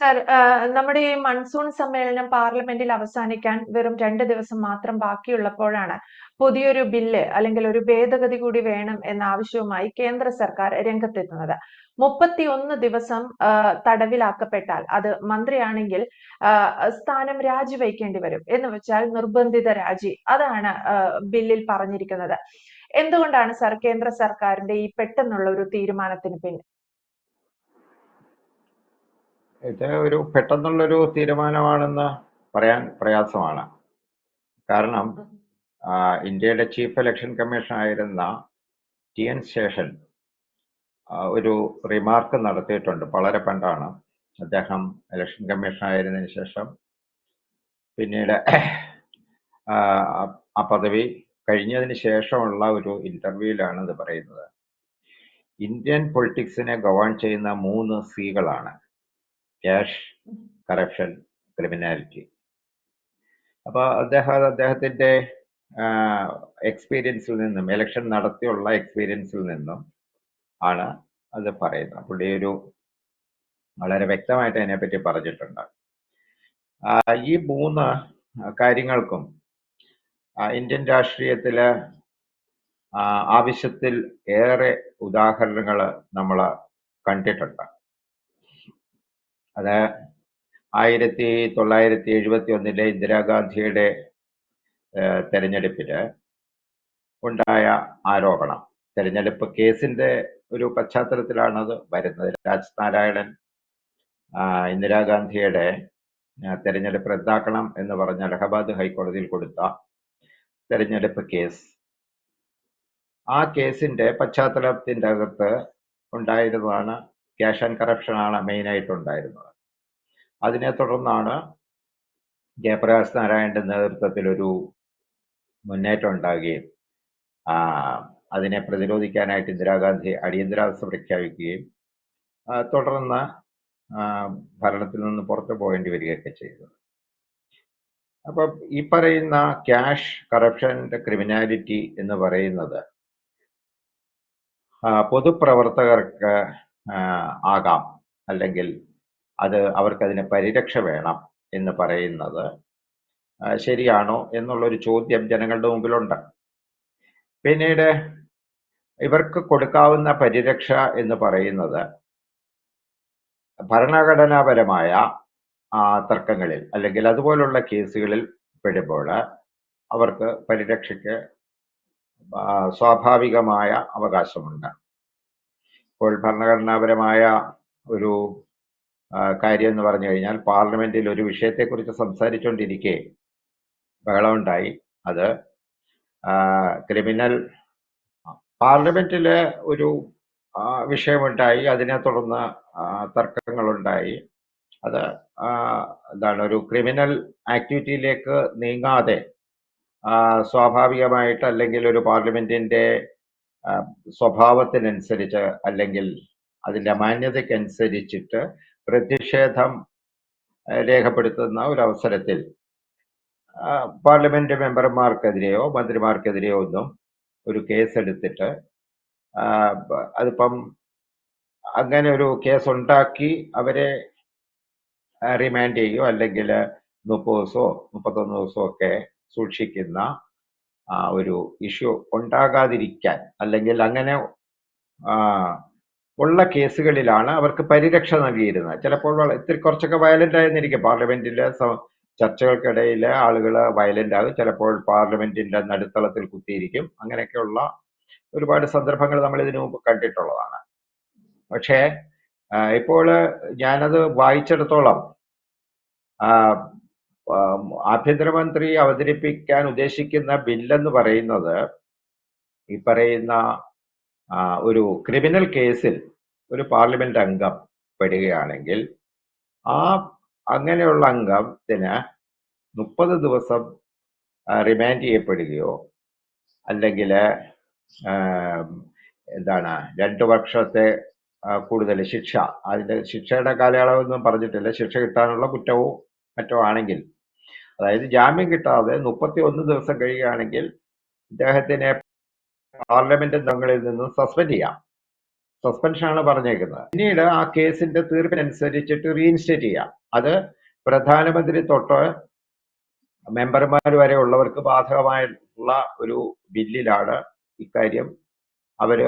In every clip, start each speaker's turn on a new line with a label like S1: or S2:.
S1: Sir നമ്മുടെ ഈ monsoon സമ്മേളനം പാർലമെന്റിൽ അവസാനിക്കാൻ വെറും രണ്ട് ദിവസം മാത്രം ബാക്കിയുള്ളപ്പോഴാണ് പുതിയൊരു ബില്ല് അല്ലെങ്കിൽ ഒരു ഭേദഗതി കൂടി വേണം എന്ന ആവശ്യവുമായി കേന്ദ്ര സർക്കാർ രംഗത്തെത്തുന്നത്. മുപ്പത്തിയൊന്ന് ദിവസം തടവിലാക്കപ്പെട്ടാൽ അത് മന്ത്രിയാണെങ്കിൽ സ്ഥാനം രാജിവെക്കേണ്ടി വരും. എന്ന് വെച്ചാൽ നിർബന്ധിത രാജി. അതാണ് ബില്ലിൽ പറഞ്ഞിരിക്കുന്നത്. എന്തുകൊണ്ടാണ് സർ കേന്ദ്ര സർക്കാരിന്റെ ഈ പെട്ടെന്നുള്ള ഒരു തീരുമാനത്തിന് പിന്നിൽ?
S2: ഇത് ഒരു പെട്ടെന്നുള്ളൊരു തീരുമാനമാണെന്ന് പറയാൻ പ്രയാസമാണ്. കാരണം ഇന്ത്യയുടെ ചീഫ് ഇലക്ഷൻ കമ്മീഷൻ ആയിരുന്ന ടി എൻ ശേഷൻ ഒരു റിമാർക്ക് നടത്തിയിട്ടുണ്ട് വളരെ പണ്ടാണ്. അദ്ദേഹം ഇലക്ഷൻ കമ്മീഷൻ ആയിരുന്നതിന് ശേഷം പിന്നീട് ആ പദവി കഴിഞ്ഞതിന് ശേഷമുള്ള ഒരു ഇന്റർവ്യൂയിലാണ് ഇത് പറയുന്നത്. ഇന്ത്യൻ പൊളിറ്റിക്സിനെ ഗവേൺ ചെയ്യുന്ന മൂന്ന് സീകളാണ് ക്യാഷ് കറപ്ഷൻ ക്രിമിനാലിറ്റി. അപ്പോൾ അദ്ദേഹം അദ്ദേഹത്തിന്റെ എക്സ്പീരിയൻസിൽ നിന്നും ഇലക്ഷൻ നടത്തിയുള്ള എക്സ്പീരിയൻസിൽ നിന്നും ആണ് അത് പറയുന്നത്. പുള്ളി ഒരു വളരെ വ്യക്തമായിട്ട് അതിനെപ്പറ്റി പറഞ്ഞിട്ടുണ്ട്. ഈ മൂന്ന് കാര്യങ്ങൾക്കും ഇന്ത്യൻ രാഷ്ട്രീയത്തിൽ ആവശ്യത്തിൽ ഏറെ ഉദാഹരണങ്ങൾ നമ്മൾ കണ്ടിട്ടുണ്ട്. അത് ആയിരത്തി തൊള്ളായിരത്തി എഴുപത്തി ഒന്നിലെ ഇന്ദിരാഗാന്ധിയുടെ തെരഞ്ഞെടുപ്പിൽ ഉണ്ടായ ആരോപണം. തെരഞ്ഞെടുപ്പ് കേസിന്റെ ഒരു പശ്ചാത്തലത്തിലാണ് അത് വരുന്നത്. രാജ്നാരായണൻ ഇന്ദിരാഗാന്ധിയുടെ തെരഞ്ഞെടുപ്പ് റദ്ദാക്കണം എന്ന് പറഞ്ഞ അലഹബാദ് ഹൈക്കോടതിയിൽ കൊടുത്ത തെരഞ്ഞെടുപ്പ് കേസ്. ആ കേസിന്റെ പശ്ചാത്തലത്തിന്റെ അകത്ത് ഉണ്ടായിരുന്നതാണ് ക്യാഷ് ആൻഡ് കറപ്ഷൻ ആണ് മെയിനായിട്ട് ഉണ്ടായിരുന്നത്. അതിനെ തുടർന്നാണ് ജയപ്രകാശ് നാരായണന്റെ നേതൃത്വത്തിൽ ഒരു മുന്നേറ്റം ഉണ്ടാകുകയും അതിനെ പ്രതിരോധിക്കാനായിട്ട് ഇന്ദിരാഗാന്ധി അടിയന്തരാവസ്ഥ പ്രഖ്യാപിക്കുകയും തുടർന്ന് ഭരണത്തിൽ നിന്ന് പുറത്തു പോകേണ്ടി വരികയൊക്കെ ചെയ്തു. അപ്പം ഈ പറയുന്ന ക്യാഷ് കറപ്ഷന്റെ ക്രിമിനാലിറ്റി എന്ന് പറയുന്നത് പൊതുപ്രവർത്തകർക്ക് ആകാം. അല്ലെങ്കിൽ അത് അവർക്കതിന് പരിരക്ഷ വേണം എന്ന് പറയുന്നത്. ശരിയാണോ എന്നുള്ളൊരു ചോദ്യം ജനങ്ങളുടെ മുമ്പിലുണ്ട്. പിന്നീട് ഇവർക്ക് കൊടുക്കാവുന്ന പരിരക്ഷ എന്ന് പറയുന്നത് ഭരണഘടനാപരമായ തർക്കങ്ങളിൽ അല്ലെങ്കിൽ അതുപോലുള്ള കേസുകളിൽ പെടുമ്പോൾ അവർക്ക് പരിരക്ഷയ്ക്ക് സ്വാഭാവികമായ അവകാശമുണ്ട്. ഇപ്പോൾ ഭരണഘടനാപരമായ ഒരു കാര്യം എന്ന് പറഞ്ഞു കഴിഞ്ഞാൽ പാർലമെന്റിൽ ഒരു വിഷയത്തെക്കുറിച്ച് സംസാരിച്ചുകൊണ്ടിരിക്കെ ബഹളമുണ്ടായി. അത് ക്രിമിനൽ പാർലമെന്റിലെ ഒരു വിഷയമുണ്ടായി. അതിനെ തുടർന്ന് തർക്കങ്ങളുണ്ടായി. അത് എന്താണ് ഒരു ക്രിമിനൽ ആക്ടിവിറ്റിയിലേക്ക് നീങ്ങാതെ സ്വാഭാവികമായിട്ട് അല്ലെങ്കിൽ ഒരു പാർലമെന്റിന്റെ സ്വഭാവത്തിനനുസരിച്ച് അല്ലെങ്കിൽ അതിന്റെ മാന്യതയ്ക്കനുസരിച്ചിട്ട് പ്രതിഷേധം രേഖപ്പെടുത്തുന്ന ഒരു അവസരത്തിൽ പാർലമെന്റ് മെമ്പർമാർക്കെതിരെയോ മന്ത്രിമാർക്കെതിരെയോ ഒന്നും ഒരു കേസ് എടുത്തിട്ട് അതിപ്പം അങ്ങനെ ഒരു കേസ് ഉണ്ടാക്കി അവരെ റിമാൻഡ് ചെയ്യുകയോ അല്ലെങ്കിൽ മുപ്പത് ദിവസമോ മുപ്പത്തൊന്ന് ദിവസമോ ഒക്കെ സൂക്ഷിക്കുന്ന ഒരു ഇഷ്യൂ ഉണ്ടാകാതിരിക്കാൻ അല്ലെങ്കിൽ അങ്ങനെ ഉള്ള കേസുകളിലാണ് അവർക്ക് പരിരക്ഷ നൽകിയിരുന്നത്. ചിലപ്പോൾ ഇത്തിരി കുറച്ചൊക്കെ വയലന്റ് ആയിരുന്നിരിക്കും പാർലമെന്റിലെ ചർച്ചകൾക്കിടയിൽ ആളുകൾ വയലന്റ് ആകും. ചിലപ്പോൾ പാർലമെന്റിന്റെ നടുത്തളത്തിൽ കുത്തിയിരിക്കും. അങ്ങനെയൊക്കെയുള്ള ഒരുപാട് സന്ദർഭങ്ങൾ നമ്മൾ ഇതിനു മുമ്പ് കണ്ടിട്ടുള്ളതാണ്. പക്ഷേ ഇപ്പോൾ ഞാനത് വായിച്ചിടത്തോളം ആഭ്യന്തരമന്ത്രി അവതരിപ്പിക്കാൻ ഉദ്ദേശിക്കുന്ന ബില്ലെന്ന് പറയുന്നത് ഈ പറയുന്ന ഒരു ക്രിമിനൽ കേസിൽ ഒരു പാർലമെന്റ് അംഗം പെടുകയാണെങ്കിൽ ആ അങ്ങനെയുള്ള അംഗത്തിന് മുപ്പത് ദിവസം റിമാൻഡ് ചെയ്യപ്പെടുകയോ അല്ലെങ്കിൽ എന്താണ് രണ്ട് വർഷത്തെ കൂടുതൽ ശിക്ഷ അതിന്റെ ശിക്ഷയുടെ കാലയളവൊന്നും പറഞ്ഞിട്ടില്ല ശിക്ഷ കിട്ടാനുള്ള കുറ്റവും മറ്റോ ആണെങ്കിൽ അതായത് ജാമ്യം കിട്ടാതെ മുപ്പത്തി ഒന്ന് ദിവസം കഴിയുകയാണെങ്കിൽ ഇദ്ദേഹത്തിനെ പാർലമെന്റ് അംഗങ്ങളിൽ നിന്നും സസ്പെൻഡ് ചെയ്യാം. സസ്പെൻഷൻ ആണ് പറഞ്ഞേക്കുന്നത്. പിന്നീട് ആ കേസിന്റെ തീർപ്പിനനുസരിച്ചിട്ട് റീഇൻസ്റ്റേറ്റ് ചെയ്യാം. അത് പ്രധാനമന്ത്രി തൊട്ട് മെമ്പർമാർ വരെ ഉള്ളവർക്ക് ബാധകമായിട്ടുള്ള ഒരു ബില്ലിലാണ് ഇക്കാര്യം അവർ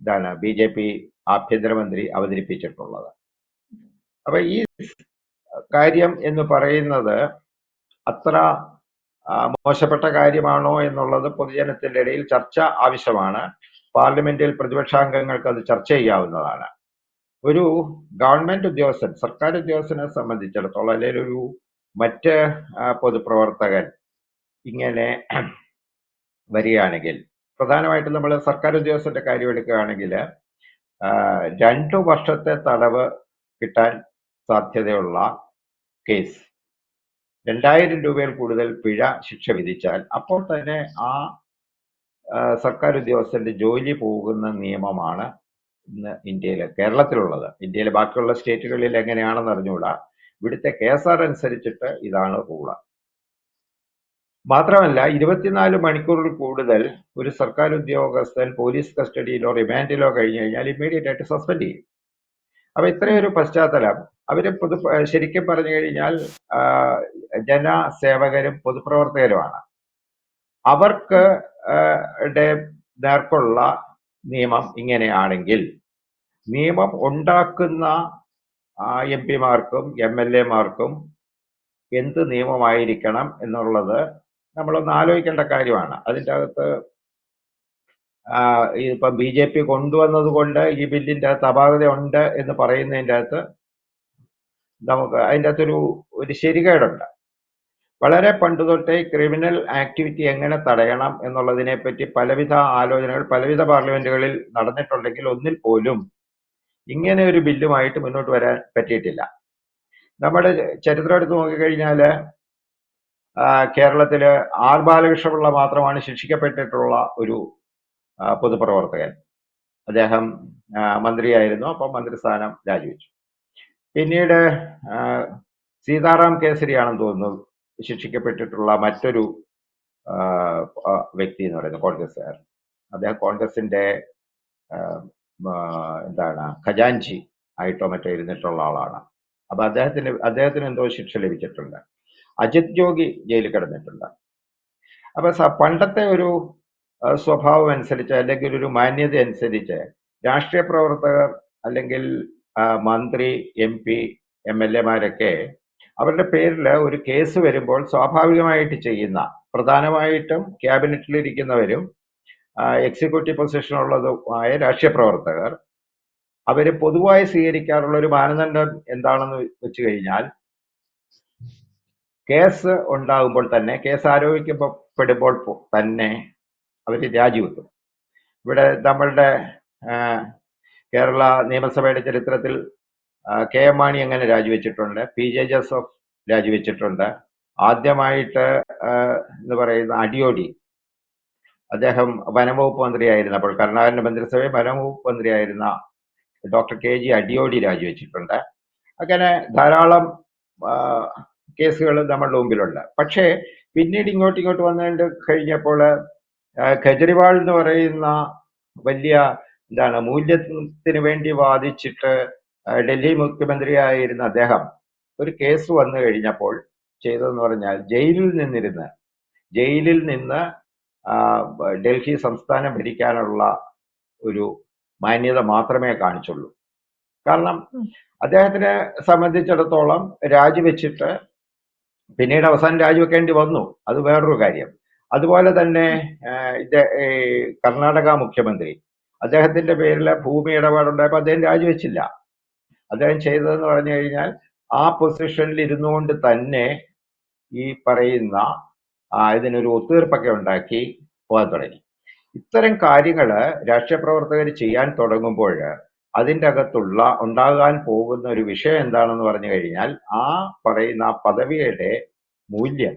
S2: ഇതാണ് ബി ജെ പി ആഭ്യന്തരമന്ത്രി അവതരിപ്പിച്ചിട്ടുള്ളത്. അപ്പൊ ഈ കാര്യം എന്ന് പറയുന്നത് അത്ര മോശപ്പെട്ട കാര്യമാണോ എന്നുള്ളത് പൊതുജനത്തിന്റെ ഇടയിൽ ചർച്ച ആവശ്യമാണ്. പാർലമെന്റിൽ പ്രതിപക്ഷാംഗങ്ങൾക്ക് അത് ചർച്ച ചെയ്യാവുന്നതാണ്. ഒരു ഗവൺമെന്റ് ഉദ്യോഗസ്ഥൻ സർക്കാർ ഉദ്യോഗസ്ഥനെ സംബന്ധിച്ചിടത്തോളം അല്ലെങ്കിൽ ഒരു മറ്റ് പൊതുപ്രവർത്തകൻ ഇങ്ങനെ വരികയാണെങ്കിൽ പ്രധാനമായിട്ടും നമ്മൾ സർക്കാർ ഉദ്യോഗസ്ഥന്റെ കാര്യം എടുക്കുകയാണെങ്കിൽ രണ്ടു വർഷത്തെ തടവ് കിട്ടാൻ സാധ്യതയുള്ള കേസ് രണ്ടായിരം രൂപയിൽ കൂടുതൽ പിഴ ശിക്ഷ വിധിച്ചാൽ അപ്പോൾ തന്നെ ആ സർക്കാർ ഉദ്യോഗസ്ഥന്റെ ജോലി പോകുന്ന നിയമമാണ് ഇന്ന് ഇന്ത്യയിൽ കേരളത്തിലുള്ളത്. ഇന്ത്യയിലെ ബാക്കിയുള്ള സ്റ്റേറ്റുകളിൽ എങ്ങനെയാണെന്ന് അറിഞ്ഞുകൂടാ. ഇവിടുത്തെ കേസാർ അനുസരിച്ചിട്ട് ഇതാണ് റൂൾ. മാത്രമല്ല ഇരുപത്തിനാല് മണിക്കൂറിൽ കൂടുതൽ ഒരു സർക്കാർ ഉദ്യോഗസ്ഥൻ പോലീസ് കസ്റ്റഡിയിലോ റിമാൻഡിലോ കഴിഞ്ഞു കഴിഞ്ഞാൽ ഇമ്മീഡിയറ്റ് ആയിട്ട് സസ്പെൻഡ് ചെയ്യും. അപ്പൊ ഇത്രയും ഒരു പശ്ചാത്തലം. അവർ പൊതു ശരിക്കും പറഞ്ഞു കഴിഞ്ഞാൽ ജനസേവകരും പൊതുപ്രവർത്തകരുമാണ്. അവർക്ക് നേർക്കുള്ള നിയമം ഇങ്ങനെയാണെങ്കിൽ നിയമം ഉണ്ടാക്കുന്ന എം പിമാർക്കും എം എൽ എമാർക്കും എന്ത് നിയമമായിരിക്കണം എന്നുള്ളത് നമ്മളൊന്ന് ആലോചിക്കേണ്ട കാര്യമാണ്. അതിന്റെ അകത്ത് ഇപ്പം ബി ജെ പി കൊണ്ടുവന്നത് കൊണ്ട് ഈ ബില്ലിന്റെ അകത്ത് അപാകത ഉണ്ട് എന്ന് പറയുന്നതിന്റെ അകത്ത് നമുക്ക് അതിന്റെ അകത്തൊരു ഒരു ശരികേടുണ്ട്. വളരെ പണ്ട് തൊട്ടേ ക്രിമിനൽ ആക്ടിവിറ്റി എങ്ങനെ തടയണം എന്നുള്ളതിനെ പറ്റി പലവിധ ആലോചനകൾ പലവിധ പാർലമെന്റുകളിൽ നടന്നിട്ടുണ്ടെങ്കിൽ ഒന്നിൽ പോലും ഇങ്ങനെ ഒരു ബില്ലുമായിട്ട് മുന്നോട്ട് വരാൻ പറ്റിയിട്ടില്ല. നമ്മുടെ ചരിത്രം എടുത്ത് നോക്കിക്കഴിഞ്ഞാൽ കേരളത്തിൽ ആർ ബാലകൃഷ്ണപിള്ള മാത്രമാണ് ശിക്ഷിക്കപ്പെട്ടിട്ടുള്ള ഒരു പൊതുപ്രവർത്തകൻ. അദ്ദേഹം മന്ത്രിയായിരുന്നു. അപ്പം മന്ത്രിസ്ഥാനം രാജിവെച്ചു. പിന്നീട് സീതാറാം കേസരിയാണെന്ന് തോന്നുന്നു ശിക്ഷിക്കപ്പെട്ടിട്ടുള്ള മറ്റൊരു വ്യക്തി എന്ന് പറയുന്നത് കോൺഗ്രസ്സുകാർ അദ്ദേഹം കോൺഗ്രസിന്റെ എന്താണ് ഖജാൻജി ആയിട്ടോ മറ്റോ ഇരുന്നിട്ടുള്ള ആളാണ്. അപ്പൊ അദ്ദേഹത്തിന് അദ്ദേഹത്തിന് എന്തോ ശിക്ഷ ലഭിച്ചിട്ടുണ്ട്. അജിത് ജോഗി ജയിലിൽ കിടന്നിട്ടുണ്ട്. അപ്പൊ പണ്ടത്തെ ഒരു സ്വഭാവം അനുസരിച്ച് അല്ലെങ്കിൽ ഒരു മാന്യത അനുസരിച്ച് രാഷ്ട്രീയ പ്രവർത്തകർ അല്ലെങ്കിൽ മന്ത്രി എം പി എം എൽ എമാരൊക്കെ അവരുടെ പേരിൽ ഒരു കേസ് വരുമ്പോൾ സ്വാഭാവികമായിട്ട് ചെയ്യുന്ന പ്രധാനമായിട്ടും ക്യാബിനറ്റിലിരിക്കുന്നവരും എക്സിക്യൂട്ടീവ് പൊസിഷനുള്ളതുമായ രാഷ്ട്രീയ പ്രവർത്തകർ അവർ പൊതുവായി സ്വീകരിക്കാറുള്ള ഒരു മാനദണ്ഡം എന്താണെന്ന് വെച്ച് കഴിഞ്ഞാൽ കേസ് ഉണ്ടാകുമ്പോൾ തന്നെ കേസ് ആരോപിക്കപ്പെടുമ്പോൾ തന്നെ അവർ രാജിവെക്കും. ഇവിടെ നമ്മളുടെ കേരള നിയമസഭയുടെ ചരിത്രത്തിൽ കെ എം മാണി അങ്ങനെ രാജിവെച്ചിട്ടുണ്ട്? പി ജെ ജോസഫ് രാജിവെച്ചിട്ടുണ്ട്. ആദ്യമായിട്ട് എന്ന് പറയുന്ന അടിയോടി അദ്ദേഹം വനംവകുപ്പ് മന്ത്രിയായിരുന്നപ്പോൾ കർണാടക മന്ത്രിസഭയിൽ വനംവകുപ്പ് മന്ത്രിയായിരുന്ന ഡോക്ടർ കെ ജി അടിയോടി രാജിവെച്ചിട്ടുണ്ട്. അങ്ങനെ ധാരാളം കേസുകൾ നമ്മളുടെ മുമ്പിലുണ്ട്. പക്ഷേ പിന്നീട് ഇങ്ങോട്ട് ഇങ്ങോട്ട് വന്നുകൊണ്ട് കഴിഞ്ഞപ്പോൾ കെജ്രിവാൾ എന്ന് പറയുന്ന വലിയ എന്താണ് മൂല്യത്തിന് വേണ്ടി വാദിച്ചിട്ട് ഡൽഹി മുഖ്യമന്ത്രിയായിരുന്ന അദ്ദേഹം ഒരു കേസ് വന്നു കഴിഞ്ഞപ്പോൾ ചെയ്തതെന്ന് പറഞ്ഞാൽ ജയിലിൽ നിന്നിരുന്ന് ജയിലിൽ നിന്ന് ഡൽഹി സംസ്ഥാനം ഭരിക്കാനുള്ള ഒരു മാന്യത മാത്രമേ കാണിച്ചുള്ളൂ. കാരണം അദ്ദേഹത്തിനെ സംബന്ധിച്ചിടത്തോളം രാജിവെച്ചിട്ട് പിന്നീട് അവസാനം രാജിവെക്കേണ്ടി വന്നു. അത് വേറൊരു കാര്യം. അതുപോലെ തന്നെ കർണാടക മുഖ്യമന്ത്രി. അദ്ദേഹത്തിന്റെ പേരിൽ ഭൂമി ഇടപാടുണ്ടായപ്പോൾ അദ്ദേഹം രാജിവെച്ചില്ല. അദ്ദേഹം ചെയ്തതെന്ന് പറഞ്ഞു കഴിഞ്ഞാൽ ആ പൊസിഷനിൽ ഇരുന്നുകൊണ്ട് തന്നെ ഈ പറയുന്ന ഇതിനൊരു ഒത്തുതീർപ്പൊക്കെ ഉണ്ടാക്കി പോകാൻ തുടങ്ങി. ഇത്തരം കാര്യങ്ങൾ രാഷ്ട്രീയ പ്രവർത്തകർ ചെയ്യാൻ തുടങ്ങുമ്പോൾ അതിന്റെ അകത്തുള്ള ഉണ്ടാകാൻ പോകുന്ന ഒരു വിഷയം എന്താണെന്ന് പറഞ്ഞു കഴിഞ്ഞാൽ ആ പറയുന്ന പദവിയുടെ മൂല്യം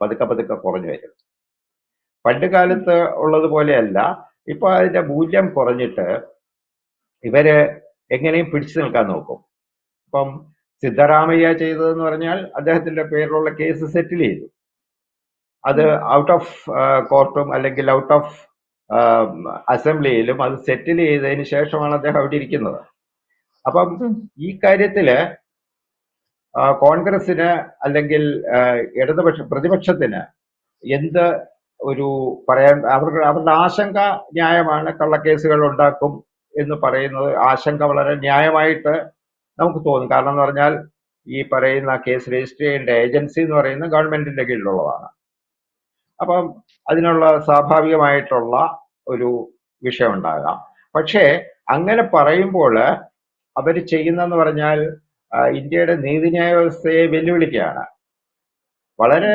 S2: പതുക്കെ പതുക്കെ കുറഞ്ഞു വരും. പണ്ട് കാലത്ത് ഉള്ളത് പോലെയല്ല. ഇപ്പൊ അതിന്റെ മൂല്യം കുറഞ്ഞിട്ട് ഇവർ എങ്ങനെയും പിടിച്ചു നിൽക്കാൻ നോക്കും. ഇപ്പം സിദ്ധരാമയ്യ ചെയ്തതെന്ന് പറഞ്ഞാൽ അദ്ദേഹത്തിന്റെ പേരിലുള്ള കേസ് സെറ്റിൽ ചെയ്തു. അത് ഔട്ട് ഓഫ് കോർട്ടും അല്ലെങ്കിൽ ഔട്ട് ഓഫ് അസംബ്ലിയിലും അത് സെറ്റിൽ ചെയ്തതിന് ശേഷമാണ് അദ്ദേഹം അവിടെ ഇരിക്കുന്നത്. അപ്പം ഈ കാര്യത്തിൽ കോൺഗ്രസിന് അല്ലെങ്കിൽ ഇടതുപക്ഷ പ്രതിപക്ഷത്തിന് എന്ത് ഒരു പറയാൻ അവർക്ക് അവരുടെ ആശങ്ക ന്യായമാണ് കള്ളക്കേസുകൾ ഉണ്ടാക്കും എന്ന് പറയുന്നത് ആശങ്ക വളരെ ന്യായമായിട്ട് നമുക്ക് തോന്നും. കാരണം എന്ന് പറഞ്ഞാൽ ഈ പറയുന്ന കേസ് രജിസ്റ്റർ ചെയ്യേണ്ട ഏജൻസി എന്ന് പറയുന്നത് ഗവൺമെന്റിന്റെ കീഴിലുള്ളതാണ്. അപ്പം അതിനുള്ള സ്വാഭാവികമായിട്ടുള്ള ഒരു വിഷയം ഉണ്ടാകാം. പക്ഷേ അങ്ങനെ പറയുമ്പോൾ അവർ ചെയ്യുന്നതെന്ന് പറഞ്ഞാൽ ഇന്ത്യയുടെ നീതിന്യായ വ്യവസ്ഥയെ വെല്ലുവിളിക്കുകയാണ്. വളരെ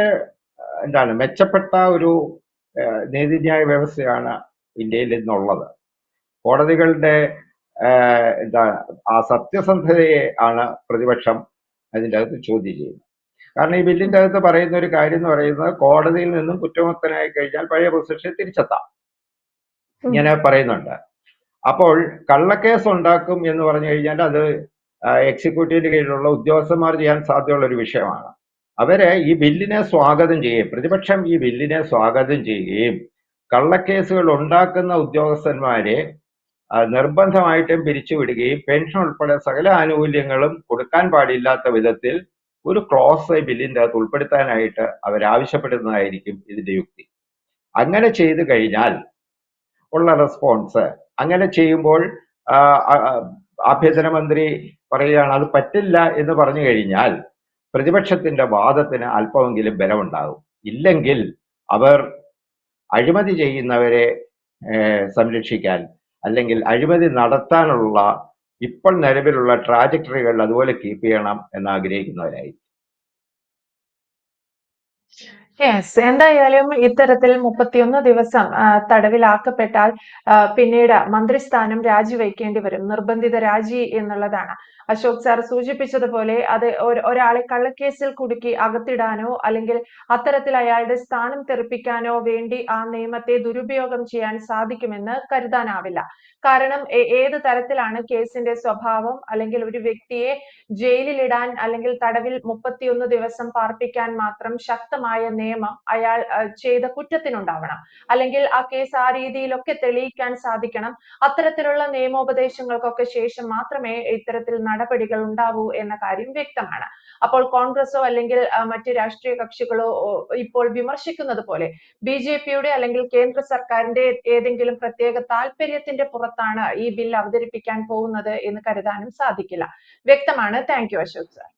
S2: എന്താണ് മെച്ചപ്പെട്ട ഒരു നീതിന്യായ വ്യവസ്ഥയാണ് ഇന്ത്യയിൽ ഇന്നുള്ളത്. കോടതികളുടെ എന്താണ് ആ സത്യസന്ധതയെ ആണ് പ്രതിപക്ഷം അതിന്റെ അകത്ത് ചോദ്യം ചെയ്യുന്നത്. കാരണം ഈ ബില്ലിന്റെ അകത്ത് പറയുന്ന ഒരു കാര്യം എന്ന് പറയുന്നത് കോടതിയിൽ നിന്നും കുറ്റമുക്തനായി കഴിഞ്ഞാൽ പഴയ പൊസിഷൻ തിരിച്ചെത്താം. ഇങ്ങനെ പറയുന്നുണ്ട്. അപ്പോൾ കള്ളക്കേസ് ഉണ്ടാക്കും എന്ന് പറഞ്ഞു കഴിഞ്ഞാൽ അത് എക്സിക്യൂട്ടീവിന് കീഴിലുള്ള ഉദ്യോഗസ്ഥന്മാർ ചെയ്യാൻ സാധ്യതയുള്ള ഒരു വിഷയമാണ്. അവർ ഈ ബില്ലിനെ സ്വാഗതം ചെയ്യുകയും പ്രതിപക്ഷം ഈ ബില്ലിനെ സ്വാഗതം ചെയ്യുകയും കള്ളക്കേസുകൾ ഉണ്ടാക്കുന്ന ഉദ്യോഗസ്ഥന്മാരെ നിർബന്ധമായിട്ടും പിരിച്ചുവിടുകയും പെൻഷൻ ഉൾപ്പെടെ സകല ആനുകൂല്യങ്ങളും കൊടുക്കാൻ പാടില്ലാത്ത വിധത്തിൽ ഒരു ക്ലോസ് ബില്ലിന്റെ അകത്ത് ഉൾപ്പെടുത്താനായിട്ട് അവരാവശ്യപ്പെടുന്നതായിരിക്കും ഇതിന്റെ യുക്തി. അങ്ങനെ ചെയ്തു കഴിഞ്ഞാൽ ഉള്ള റെസ്പോൺസ് അങ്ങനെ ചെയ്യുമ്പോൾ ആഭ്യന്തരമന്ത്രി പറയുകയാണ് അത് പറ്റില്ല എന്ന് പറഞ്ഞു കഴിഞ്ഞാൽ പ്രതിപക്ഷത്തിന്റെ വാദത്തിന് അല്പമെങ്കിലും ബലമുണ്ടാകും. ഇല്ലെങ്കിൽ അവർ അഴിമതി ചെയ്യുന്നവരെ സംരക്ഷിക്കാൻ അല്ലെങ്കിൽ അഴിമതി നടത്താനുള്ള ഇപ്പോൾ നിലവിലുള്ള ട്രാജക്ടറികൾ അതുപോലെ കീപ്പ് ചെയ്യണം എന്ന് ആഗ്രഹിക്കുന്നവരായി
S1: യെസ് എന്തായാലും ഇത്തരത്തിൽ മുപ്പത്തിയൊന്ന് ദിവസം തടവിലാക്കപ്പെട്ടാൽ പിന്നീട് മന്ത്രിസ്ഥാനം രാജിവെക്കേണ്ടി വരും. നിർബന്ധിത രാജി എന്നുള്ളതാണ്. അശോക് സാർ സൂചിപ്പിച്ചതുപോലെ അത് ഒരാളെ കള്ളക്കേസിൽ കുടുക്കി അകത്തിടാനോ അല്ലെങ്കിൽ അത്തരത്തിൽ അയാളുടെ സ്ഥാനം തെറിപ്പിക്കാനോ വേണ്ടി ആ നിയമത്തെ ദുരുപയോഗം ചെയ്യാൻ സാധിക്കുമെന്ന് കരുതാനാവില്ല. കാരണം ഏത് തരത്തിലാണ് കേസിന്റെ സ്വഭാവം അല്ലെങ്കിൽ ഒരു വ്യക്തിയെ ജയിലിലിടാൻ അല്ലെങ്കിൽ തടവിൽ മുപ്പത്തിയൊന്ന് ദിവസം പാർപ്പിക്കാൻ മാത്രം ശക്തമായ നിയമം അയാൾ ചെയ്ത കുറ്റത്തിനുണ്ടാവണം. അല്ലെങ്കിൽ ആ കേസ് ആ രീതിയിലൊക്കെ തെളിയിക്കാൻ സാധിക്കണം. അത്തരത്തിലുള്ള നിയമോപദേശങ്ങൾക്കൊക്കെ ശേഷം മാത്രമേ ഇത്തരത്തിൽ നടപടികൾ ഉണ്ടാവൂ എന്ന കാര്യം വ്യക്തമാണ്. അപ്പോൾ കോൺഗ്രസോ അല്ലെങ്കിൽ മറ്റു മറ്റ് രാഷ്ട്രീയ കക്ഷികളോ ഇപ്പോൾ വിമർശിക്കുന്നത് പോലെ ബി ജെ പിയുടെ അല്ലെങ്കിൽ കേന്ദ്ര സർക്കാരിന്റെ ഏതെങ്കിലും പ്രത്യേക താല്പര്യത്തിന്റെ പുറത്താണ് ഈ ബിൽ അവതരിപ്പിക്കാൻ പോകുന്നത് എന്ന് കരുതാനും സാധിക്കില്ല. വ്യക്തമാണ്. Thank you Ashok sir.